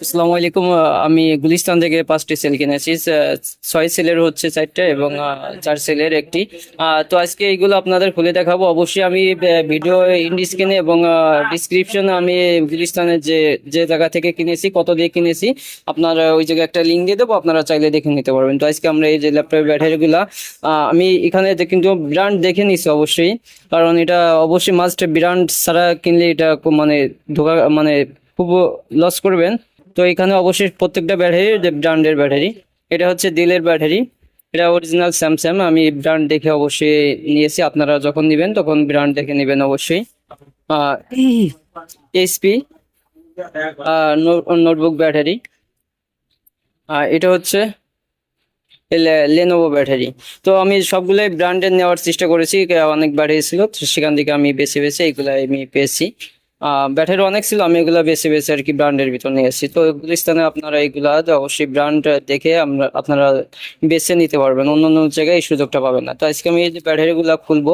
আসসালামু আলাইকুম আমি গুলিস্তান থেকে পাঁচটি সেল কিনেছি ছয় সেলের হচ্ছে চারটা এবং চার সেলের একটি। তো আজকে এইগুলো আপনাদের খুলে দেখাবো। অবশ্যই আমি ভিডিও ইন্ডি স্ক্রিনে এবং ডিসক্রিপশনে আমি গুলিস্তানের যে যে জায়গা থেকে কিনেছি, কত দিয়ে কিনেছি, আপনারা ওই জায়গায় একটা লিঙ্ক দিয়ে দেবো, আপনারা চাইলে দেখে নিতে পারবেন। তো আজকে আমরা এই যে ল্যাপটপের ব্যাটারিগুলা আমি এখানে কিন্তু ব্র্যান্ড দেখে নিছি অবশ্যই, কারণ এটা অবশ্যই মাস্ট ব্র্যান্ড ছাড়া কিনলে এটা মানে ধোকা মানে খুব লস করবেন। তো এখানে অবশ্যই প্রত্যেকটা ব্যাটারি ব্র্যান্ডের ব্যাটারি এটা হচ্ছে দিলের ব্যাটারি এটা অরিজিনাল স্যামসাং আমি ব্র্যান্ড দেখে অবশ্যই নিয়েছি। আপনারা যখন নেবেন, তখন ব্র্যান্ড দেখে নেবেন অবশ্যই। এইচপি নোটবুক ব্যাটারি আর এটা হচ্ছে লেনোভো ব্যাটারি তো আমি সবগুলোই ব্র্যান্ডের নেওয়ার চেষ্টা করেছি। অনেক ব্যাটারি ছিল সেখান থেকে আমি বেছে বেছে এইগুলো আমি পেয়েছি। ব্যাটারি অনেক ছিল, আমি এগুলা বেছে বেছে আর কি ব্র্যান্ডের ভিতর নিয়েছি তো গুলিস্তানে আপনারা এইগুলা অবশ্যই ব্র্যান্ড দেখে আমরা, আপনারা বেছে নিতে পারবেন। অন্য অন্য জায়গায় এই সুযোগটা পাবেন না। তো আজকে আমি এই ব্যাটারিগুলা খুলবো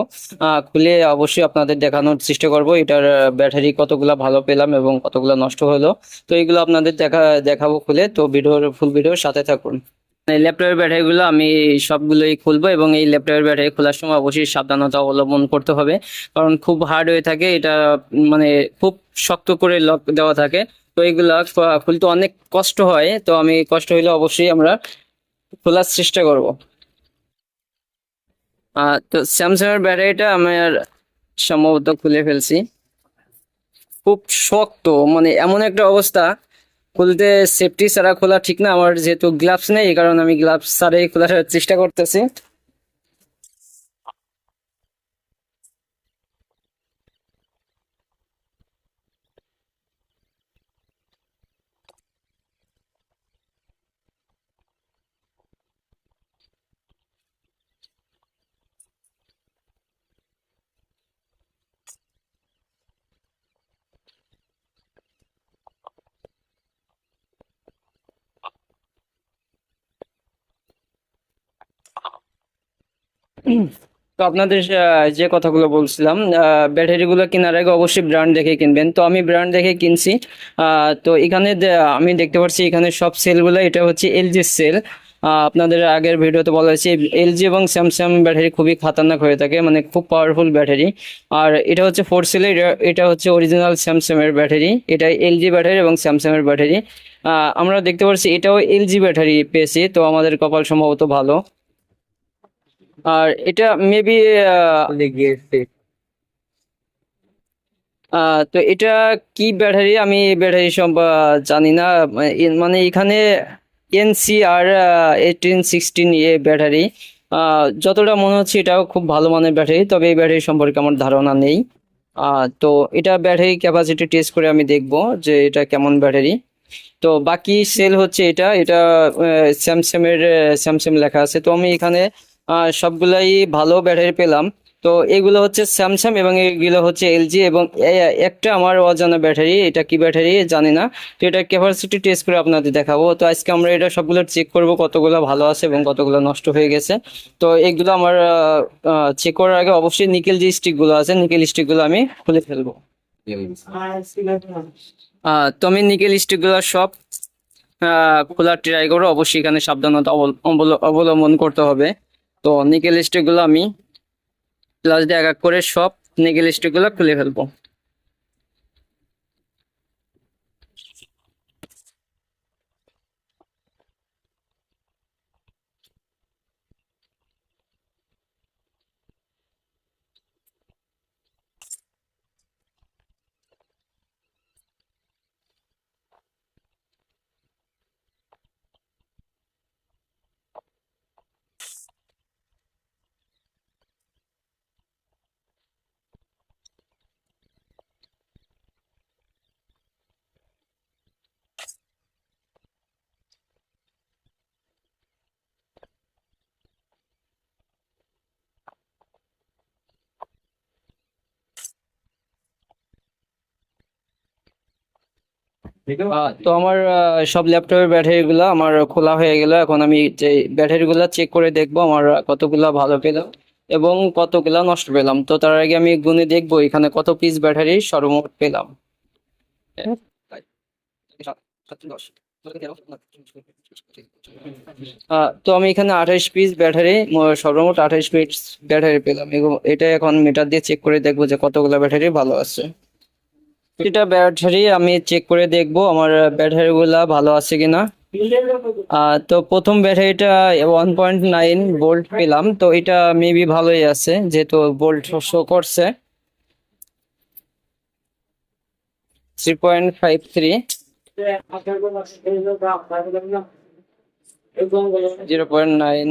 খুলে অবশ্যই আপনাদের দেখানোর চেষ্টা করব, এটার ব্যাটারি কতগুলা ভালো পেলাম এবং কতগুলা নষ্ট হলো। তো এগুলো আপনাদের দেখা, দেখাবো খুলে। তো ভিডিওর ফুল ভিডিওর সাথে থাকুন। ল্যাপটপের ব্যাটারিগুলো আমি সবগুলোই খুলবো এবং এই ল্যাপটপের ব্যাটারি খোলার সময় অবশ্যই সাবধানতা অবলম্বন করতে হবে। কারণ খুব হার্ড হয়ে থাকে, এটা মানে খুব শক্ত করে লক দেওয়া থাকে। তো এইগুলা খুলতে অনেক কষ্ট হয়, তো আমি কষ্ট হইলে অবশ্যই আমরা খোলার চেষ্টা করব। তো স্যামসাং এর ব্যাটারিটা আমার সম্ভবত খুলে ফেলছি। খুব শক্ত মানে এমন একটা অবস্থা খুলতে সেফটি ছাড়া খোলা ঠিক না। আমার যেহেতু গ্লাভস নেই, এই কারণে আমি গ্লাভস ছাড়াই খোলার চেষ্টা করতেছি। তো আপনাদের যে কথাগুলো বলছিলাম ব্যাটারিগুলো কেনার আগে অবশ্যই ব্র্যান্ড দেখে কিনবেন। তো আমি ব্র্যান্ড দেখে কিনছি। তো এখানে আমি দেখতে পাচ্ছি এখানে সব সেলগুলো, এটা হচ্ছে এলজি সেল। আপনাদের আগের ভিডিওতে বলা হয়েছে, এলজি এবং স্যামসাং ব্যাটারি খুবই খাতারনাক হয়ে থাকে মানে খুব পাওয়ারফুল ব্যাটারি। আর এটা হচ্ছে ফোর সেলের এটা হচ্ছে অরিজিনাল স্যামসাং এর ব্যাটারি এটা এলজি ব্যাটারি এবং স্যামসাং এর ব্যাটারি আমরা দেখতে পাচ্ছি এটাও এলজি ব্যাটারি পেয়েছি, তো আমাদের কপাল সম্ভবত ভালো। আর এটা মেবি তো এটা কি ব্যাটারি? আমি ব্যাটারি আহ, জানি না। মানে এখানে এনসি আর এইটিন সিক্সটিন এ ব্যাটারি। যতটা মনে হচ্ছে এটাও খুব ভালো মানের ব্যাটারি তবে এই ব্যাটারি সম্পর্কে আমার ধারণা নেই। তো এটা ব্যাটারি ক্যাপাসিটি টেস্ট করে আমি দেখব যে এটা কেমন ব্যাটারি। তো বাকি সেল হচ্ছে এটা। এটা স্যামসাং এর স্যামসাং লেখা আছে। তো আমি এখানে সবগুলাই ভালো ব্যাটারি পেলাম। তো এগুলো হচ্ছে স্যামসাং এবং এগুলো হচ্ছে এলজি এবং একটা আমার অজানা ব্যাটারি, এটা কি ব্যাটারি জানি না। তো এটা ক্যাপাসিটি টেস্ট করে আপনাদের দেখাবো। তো আজকে আমরা এটা সবগুলো চেক করব, কতগুলো ভালো আছে এবং কতগুলো নষ্ট হয়ে গেছে। তো এগুলো আমার চেক করার আগে অবশ্যই নিকেল যে স্টিকগুলো আছে, নিকেল স্টিকগুলো আমি খুলে ফেলব। তো আমি নিকেল স্টিকগুলো সব খোলার ট্রাই করো অবশ্যই এখানে সাবধানতা অবল- অবল- অবলম্বন করতে হবে। তো নিকেল স্টিকগুলো আমি প্লাস দিয়ে এক এক করে সব নিকেল স্টিকগুলো খুলে ফেলব। তো আমার সব ল্যাপটপের ব্যাটারি গুলো আমার খোলা হয়ে গেল। এখন আমি যে ব্যাটারি গুলা চেক করে দেখব, আমার কতগুলা ভালো পেলাম এবং কতগুলা নষ্ট পেলাম। তো তার আগে আমি গুনে দেখব এখানে কত পিস ব্যাটারি সর্বমোট পেলাম। তো আমি এখানে আঠাশ পিস ব্যাটারি সর্বমোট আঠাশ পিস ব্যাটারি পেলাম এটা এখন মিটার দিয়ে চেক করে দেখব যে কতগুলো ব্যাটারি ভালো আছে। এটা ব্যাটারি আমি চেক করে দেখব আমার ব্যাটারি গুলা ভালো আছে কিনা। তো প্রথম ব্যাটারিটা ওয়ান পয়েন্ট নাইন ভোল্ট পেলাম, তো এটা মেবি ভালোই আছে, যেহেতু ভোল্ট শো করছে। Three point five three zero point nine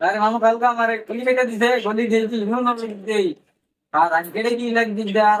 আরে মামা কালকে আমার পুলিশ এটা দিছে গলি দিয়েছিল শুনুন না দেই আর আজকে কি লাগ দিতে আর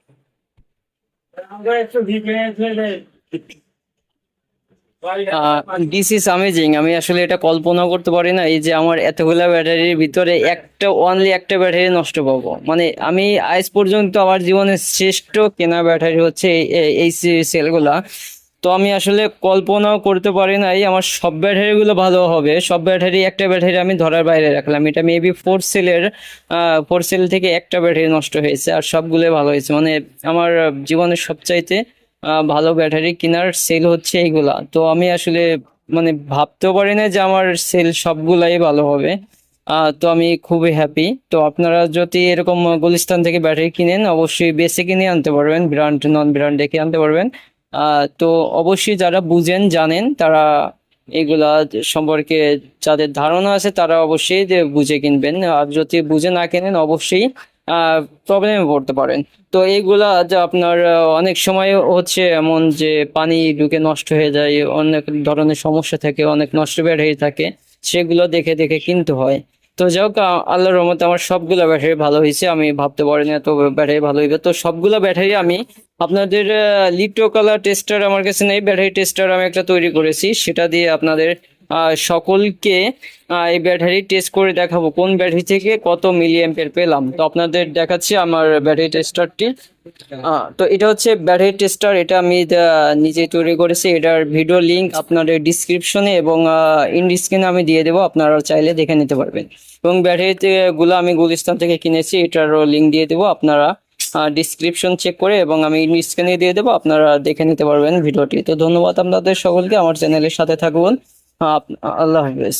দিস ইজ অ্যামেজিং আমি আসলে এটা কল্পনা করতে পারি না, এই যে আমার এতগুলা ব্যাটারির ভিতরে একটা অনলি একটা ব্যাটারি নষ্ট পাবো। মানে আমি আজ পর্যন্ত আমার জীবনের শ্রেষ্ঠ কেনা ব্যাটারি হচ্ছে এই সেলগুলা তো আমি আসলে কল্পনাও করতে পারি নাই, আমার সব ব্যাটারিগুলো ভালো হবে। সব ব্যাটারি, একটা ব্যাটারি আমি ধরার বাইরে রাখলাম। এটা মেবি ফোর সেলের ফোর সেল থেকে একটা ব্যাটারি নষ্ট হয়েছে আর সবগুলো ভালো হয়েছে। মানে আমার জীবনের সবচাইতে ভালো ব্যাটারি কেনার সেল হচ্ছে এইগুলা। তো আমি আসলে মানে ভাবতেও পারি না যে আমার সেল সবগুলাই ভালো হবে। তো আমি খুবই হ্যাপি তো আপনারা যদি এরকম গুলিস্তান থেকে ব্যাটারি কিনেন, অবশ্যই বেসে কিনে আনতে পারবেন ব্র্যান্ড নন ব্র্যান্ড দেখে আনতে পারবেন। তো অবশ্যই যারা বুঝেন, জানেন, তারা এগুলা সম্পর্কে যাদের ধারণা আছে তারা অবশ্যই বুঝে কিনবেন। আর যদি বুঝে না কেনেন, অবশ্যই প্রবলেমে পড়তে পারেন। তো এইগুলা যে আপনার অনেক সময় হচ্ছে এমন যে পানি ঢুকে নষ্ট হয়ে যায়, অনেক ধরনের সমস্যা থাকে, অনেক নষ্ট বের হয়ে থাকে, সেগুলো দেখে দেখে কিনতে হয়। তো যাই হোক আল্লাহর রহমতে আমার সবগুলো ব্যাটারি ভালো হয়েছে, আমি ভাবতে পারি না তো ব্যাটারি ভালো হইবে। তো সবগুলো ব্যাটারি আমি আপনাদের লিটো কালার টেস্টার আমার কাছে নেই। ব্যাটারি টেস্টার আমি একটা তৈরি করেছি, সেটা দিয়ে আপনাদের সকলকে এই ব্যাটারি টেস্ট করে দেখাবো। কোন ব্যাটারি থেকে কত মিলি অ্যাম্পিয়ার পেলাম। তো আপনাদের দেখাচ্ছি আমার ব্যাটারি টেস্টারটি তো এটা হচ্ছে ব্যাটারি টেস্টার এটা আমি নিজে তৈরি করেছি। এটার ভিডিও লিংক আপনাদের ডিসক্রিপশনে এবং ইন স্ক্রিনে আমি দিয়ে দেবো। আপনারা চাইলে দেখে নিতে পারবেন। এবং ব্যাটারি গুলো আমি গুলিস্তান থেকে কিনেছি, এটারও লিংক দিয়ে দেবো আপনারা। ডিসক্রিপশন চেক করে এবং আমি স্ক্রিনে দিয়ে দেবো। আপনারা দেখে নিতে পারবেন ভিডিওটি তো ধন্যবাদ আপনাদের সকলকে। আমার চ্যানেলের সাথে আপ- আল্লাহ হাফেজ।